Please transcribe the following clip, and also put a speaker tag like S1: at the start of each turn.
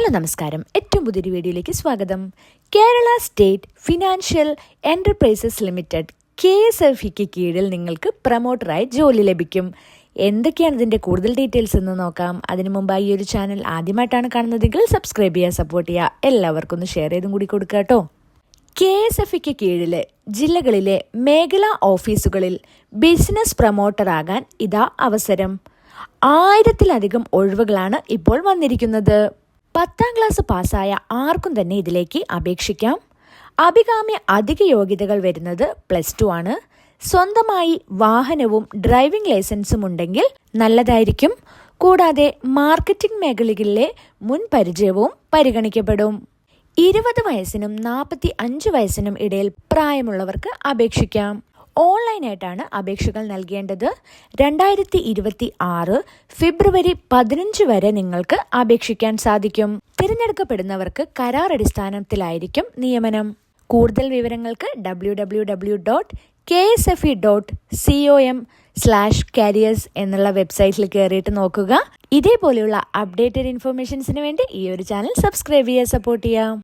S1: Hello നമസ്കാരം. ഏറ്റവും പുതിയൊരു വീഡിയോയിലേക്ക് സ്വാഗതം. Kerala state financial enterprises limited K S F ഇക്ക് കീഴിൽ നിങ്ങൾക്ക് പ്രൊമോട്ടറായി ജോലി ലഭിക്കും. എന്തൊക്കെയാണ് ഇതിന്റെ കൂടുതൽ ഡീറ്റെയിൽസ് എന്ന് നോക്കാം. അതിനു മുമ്പായി ഈ ഒരു ചാനൽ ആദ്യമായിട്ടാണ് കാണുന്നതെങ്കിൽ സബ്സ്ക്രൈബ് ചെയ്യുക സപ്പോർട്ട് ചെയ്യുക. എല്ലാവർക്കും ഒന്ന് ഷെയർ ചെയ്തും കൂടി കൊടുക്കുക കേട്ടോ. കെ എസ് എഫ് ഇക്ക് കീഴിലെ ജില്ലകളിലെ മേഖലാ ഓഫീസുകളിൽ ബിസിനസ് പ്രൊമോട്ടറാകാൻ ഇതാ അവസരം. ആയിരത്തിലധികം ഒഴിവുകളാണ് ഇപ്പോൾ വന്നിരിക്കുന്നത്. പത്താം ക്ലാസ് പാസ്സായ ആർക്കും തന്നെ ഇതിലേക്ക് അപേക്ഷിക്കാം. അഭികാമ്യ അധിക യോഗ്യതകൾ വരുന്നത് പ്ലസ് ടു ആണ്. സ്വന്തമായി വാഹനവും ഡ്രൈവിംഗ് ലൈസൻസും ഉണ്ടെങ്കിൽ നല്ലതായിരിക്കും. കൂടാതെ മാർക്കറ്റിംഗ് മേഖലകളിലെ മുൻ പരിചയവും പരിഗണിക്കപ്പെടും. ഇരുപത് വയസ്സിനും നാൽപ്പത്തി അഞ്ച് വയസ്സിനും ഇടയിൽ പ്രായമുള്ളവർക്ക് അപേക്ഷിക്കാം. ഓൺലൈനായിട്ടാണ് അപേക്ഷകൾ നൽകേണ്ടത്. രണ്ടായിരത്തി ഇരുപത്തി ആറ് ഫെബ്രുവരി പതിനഞ്ച് വരെ നിങ്ങൾക്ക് അപേക്ഷിക്കാൻ സാധിക്കും. തിരഞ്ഞെടുക്കപ്പെടുന്നവർക്ക് കരാർ അടിസ്ഥാനത്തിലായിരിക്കും നിയമനം. കൂടുതൽ വിവരങ്ങൾക്ക് W W W dot K S F E dot C O M slash careers എന്നുള്ള വെബ്സൈറ്റിൽ കയറിയിട്ട് നോക്കുക. ഇതേപോലെയുള്ള അപ്ഡേറ്റഡ് ഇൻഫർമേഷൻസിന് വേണ്ടി ഈ ഒരു ചാനൽ സബ്സ്ക്രൈബ് ചെയ്യുക സപ്പോർട്ട് ചെയ്യാം